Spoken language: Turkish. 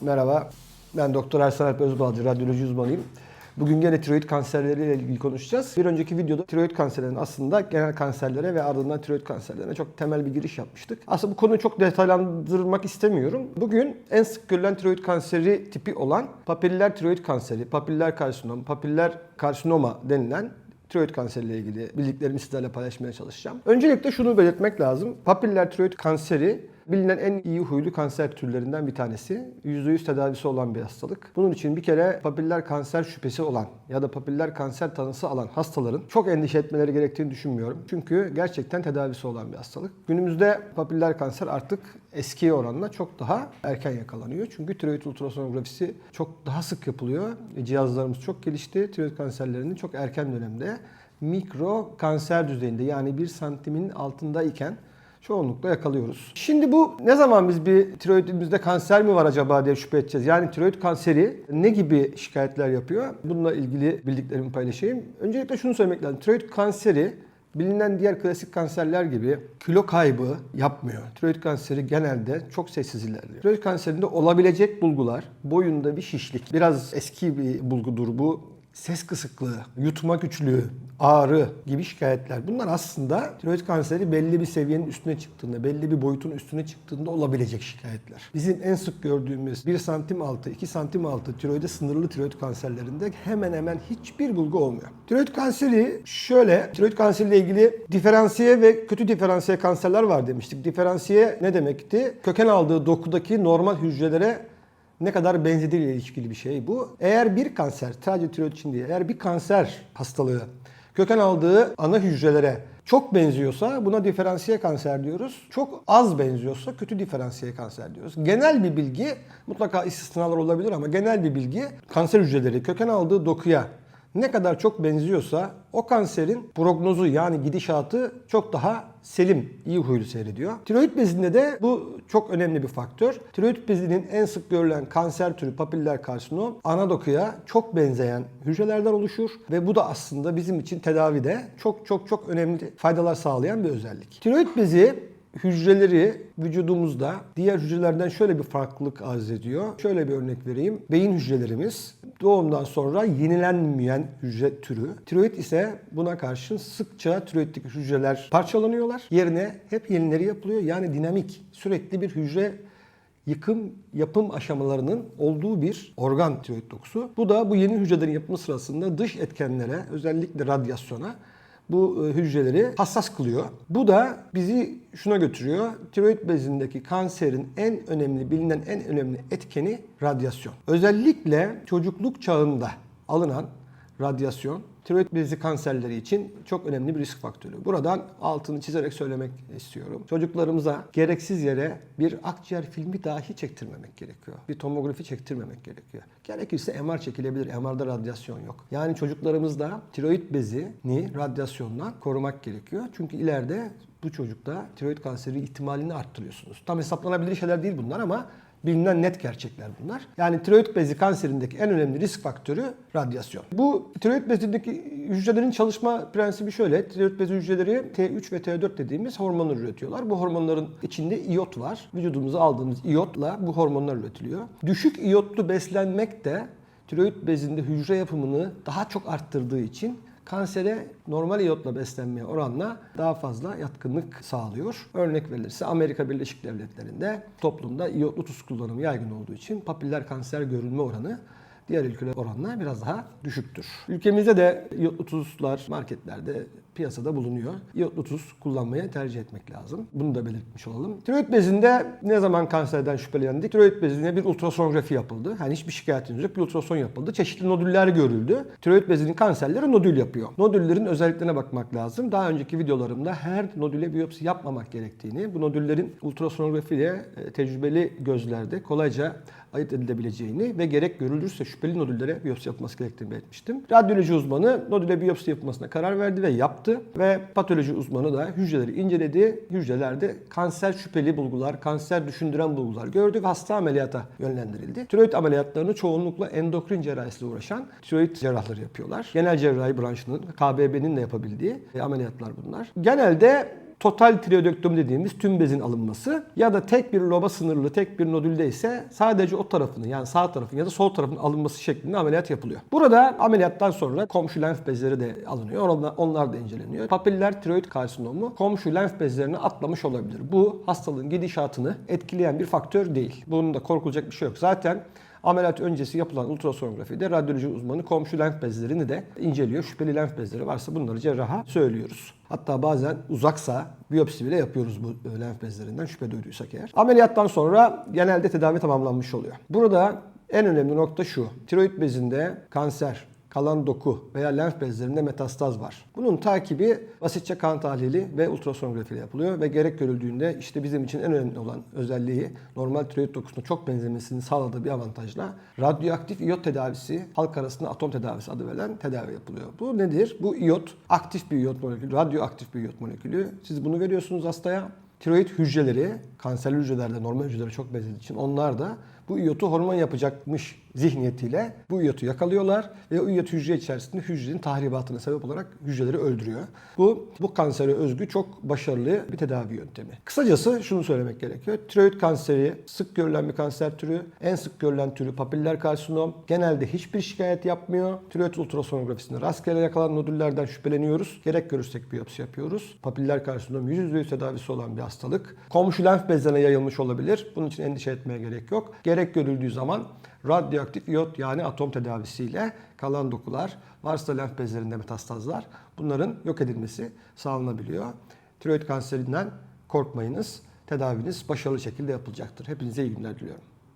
Merhaba, ben Doktor Ersan Alp Özbalcı, radyoloji uzmanıyım. Bugün gene tiroid kanserleriyle ilgili konuşacağız. Bir önceki videoda tiroid kanserlerinin aslında genel kanserlere ve ardından tiroid kanserlerine çok temel bir giriş yapmıştık. Aslında bu konuyu çok detaylandırmak istemiyorum. Bugün en sık görülen tiroid kanseri tipi olan papiller tiroid kanseri, papiller karsinom, papiller karsinoma denilen tiroid kanseriyle ilgili bildiklerimi sizlerle paylaşmaya çalışacağım. Öncelikle şunu belirtmek lazım. Papiller tiroid kanseri bilinen en iyi huylu kanser türlerinden bir tanesi. %100 tedavisi olan bir hastalık. Bunun için bir kere papiller kanser şüphesi olan ya da papiller kanser tanısı alan hastaların çok endişe etmeleri gerektiğini düşünmüyorum. Çünkü gerçekten tedavisi olan bir hastalık. Günümüzde papiller kanser artık eskiye oranla çok daha erken yakalanıyor. Çünkü tiroid ultrasonografisi çok daha sık yapılıyor. Cihazlarımız çok gelişti. Tiroid kanserlerinin çok erken dönemde mikro kanser düzeyinde yani 1 santimin altındayken çoğunlukla yakalıyoruz. Şimdi bu ne zaman biz bir tiroidimizde kanser mi var acaba diye şüphe edeceğiz. Yani tiroid kanseri ne gibi şikayetler yapıyor? Bununla ilgili bildiklerimi paylaşayım. Öncelikle şunu söylemek lazım. Tiroid kanseri bilinen diğer klasik kanserler gibi kilo kaybı yapmıyor. Tiroid kanseri genelde çok sessiz ilerliyor. Tiroid kanserinde olabilecek bulgular boyunda bir şişlik. Biraz eski bir bulgudur bu ses kısıklığı, yutma güçlüğü, ağrı gibi şikayetler. Bunlar aslında tiroid kanseri belli bir seviyenin üstüne çıktığında, belli bir boyutun üstüne çıktığında olabilecek şikayetler. Bizim en sık gördüğümüz 1 santim altı, 2 santim altı tiroide sınırlı tiroid kanserlerinde hemen hemen hiçbir bulgu olmuyor. Tiroid kanseri şöyle, tiroid kanseriyle ilgili diferansiye ve kötü diferansiye kanserler var demiştik. Diferansiye ne demekti? Köken aldığı dokudaki normal hücrelere ne kadar benzediğiyle ilişkili bir şey bu. Eğer bir kanser, sadece tiroid için değil, eğer bir kanser hastalığı köken aldığı ana hücrelere çok benziyorsa buna diferansiye kanser diyoruz. Çok az benziyorsa kötü diferansiye kanser diyoruz. Genel bir bilgi, mutlaka istisnalar olabilir ama genel bir bilgi kanser hücreleri köken aldığı dokuya ne kadar çok benziyorsa o kanserin prognozu yani gidişatı çok daha selim, iyi huylu seyrediyor. Tiroid bezinde de bu çok önemli bir faktör. Tiroid bezinin en sık görülen kanser türü papiller karsinom ana dokuya çok benzeyen hücrelerden oluşur ve bu da aslında bizim için tedavide çok çok çok önemli faydalar sağlayan bir özellik. Tiroid bezi hücreleri vücudumuzda diğer hücrelerden şöyle bir farklılık arz ediyor. Şöyle bir örnek vereyim. Beyin hücrelerimiz doğumdan sonra yenilenmeyen hücre türü. Tiroid ise buna karşın sıkça tiroidlik hücreler parçalanıyorlar. Yerine hep yenileri yapılıyor. Yani dinamik, sürekli bir hücre yıkım yapım aşamalarının olduğu bir organ tiroid dokusu. Bu da bu yeni hücrelerin yapımı sırasında dış etkenlere özellikle radyasyona bu e, hücreleri hassas kılıyor. Bu da bizi şuna götürüyor. Tiroid bezindeki kanserin en önemli bilinen en önemli etkeni radyasyon. Özellikle çocukluk çağında alınan radyasyon tiroid bezi kanserleri için çok önemli bir risk faktörü. Buradan altını çizerek söylemek istiyorum. Çocuklarımıza gereksiz yere bir akciğer filmi dahi çektirmemek gerekiyor. Bir tomografi çektirmemek gerekiyor. Gerekirse MR çekilebilir. MR'da radyasyon yok. Yani çocuklarımızda tiroid bezini radyasyondan korumak gerekiyor. Çünkü ileride bu çocukta tiroid kanseri ihtimalini arttırıyorsunuz. Tam hesaplanabilir şeyler değil bunlar ama bilinen net gerçekler bunlar. Yani tiroid bezi kanserindeki en önemli risk faktörü radyasyon. Bu tiroid bezindeki hücrelerin çalışma prensibi şöyle. Tiroid bezi hücreleri T3 ve T4 dediğimiz hormonlar üretiyorlar. Bu hormonların içinde iyot var. Vücudumuza aldığımız iyotla bu hormonlar üretiliyor. Düşük iyotlu beslenmek de tiroid bezinde hücre yapımını daha çok arttırdığı için kansere normal iyotla beslenmeye oranla daha fazla yatkınlık sağlıyor. Örnek verilirse Amerika Birleşik Devletleri'nde toplumda iyotlu tuz kullanımı yaygın olduğu için papiller kanser görülme oranı diğer ülkeler oranla biraz daha düşüktür. Ülkemizde de iyotlu tuzlar marketlerde piyasada bulunuyor. İyotlu tuz kullanmayı tercih etmek lazım. Bunu da belirtmiş olalım. Tiroid bezinde ne zaman kanserden şüphelendik? Tiroid bezine bir ultrasonografi yapıldı. Hani hiçbir şikayetiniz yok. Bir ultrason yapıldı. Çeşitli nodüller görüldü. Tiroid bezinin kanserleri nodül yapıyor. Nodüllerin özelliklerine bakmak lazım. Daha önceki videolarımda her nodüle biyopsi yapmamak gerektiğini, bu nodüllerin ultrasonografiyle e, tecrübeli gözlerde kolayca ayırt edilebileceğini ve gerek görülürse şüpheli nodüllere biyopsi yapılması gerektiğini belirtmiştim. Radyoloji uzmanı nodüle biyopsi yapılmasına karar verdi ve yaptı ve patoloji uzmanı da hücreleri inceledi. Hücrelerde kanser şüpheli bulgular, kanser düşündüren bulgular gördü ve hasta ameliyata yönlendirildi. Tiroid ameliyatlarını çoğunlukla endokrin cerrahisiyle uğraşan tiroid cerrahları yapıyorlar. Genel cerrahi branşının, KBB'nin de yapabildiği e, ameliyatlar bunlar. Genelde total tiroidektomi dediğimiz tüm bezin alınması ya da tek bir loba sınırlı tek bir nodülde ise sadece o tarafının yani sağ tarafın ya da sol tarafın alınması şeklinde ameliyat yapılıyor. Burada ameliyattan sonra komşu lenf bezleri de alınıyor. Onlar, onlar da inceleniyor. Papiller tiroid karsinomu komşu lenf bezlerini atlamış olabilir. Bu hastalığın gidişatını etkileyen bir faktör değil. Bunun da korkulacak bir şey yok. Zaten Ameliyat öncesi yapılan ultrasonografide radyoloji uzmanı komşu lenf bezlerini de inceliyor. Şüpheli lenf bezleri varsa bunları cerraha söylüyoruz. Hatta bazen uzaksa biyopsi bile yapıyoruz bu e, lenf bezlerinden şüphe duyduysak eğer. Ameliyattan sonra genelde tedavi tamamlanmış oluyor. Burada en önemli nokta şu. Tiroid bezinde kanser, kalan doku veya lenf bezlerinde metastaz var. Bunun takibi basitçe kan tahlili ve ultrasonografi ile yapılıyor ve gerek görüldüğünde işte bizim için en önemli olan özelliği normal tiroid dokusuna çok benzemesini sağladığı bir avantajla radyoaktif iyot tedavisi, halk arasında atom tedavisi adı verilen tedavi yapılıyor. Bu nedir? Bu iyot aktif bir iyot molekülü, radyoaktif bir iyot molekülü. Siz bunu veriyorsunuz hastaya. Tiroid hücreleri, kanserli hücrelerde normal hücrelere çok benzediği için onlar da bu iyotu hormon yapacakmış zihniyetiyle bu iyotu yakalıyorlar ve o iyot hücre içerisinde hücrenin tahribatına sebep olarak hücreleri öldürüyor. Bu bu kansere özgü çok başarılı bir tedavi yöntemi. Kısacası şunu söylemek gerekiyor. Tiroid kanseri sık görülen bir kanser türü. En sık görülen türü papiller karsinom. Genelde hiçbir şikayet yapmıyor. Tiroid ultrasonografisinde rastgele yakalanan nodüllerden şüpheleniyoruz. Gerek görürsek biyopsi yapıyoruz. Papiller karsinom %100 tedavisi olan bir hastalık. Komşu lenf bezlerine yayılmış olabilir. Bunun için endişe etmeye gerek yok. Gerek görüldüğü zaman radyoaktif iyot yani atom tedavisiyle kalan dokular, varsa lenf bezlerinde metastazlar bunların yok edilmesi sağlanabiliyor. Tiroid kanserinden korkmayınız. Tedaviniz başarılı şekilde yapılacaktır. Hepinize iyi günler diliyorum.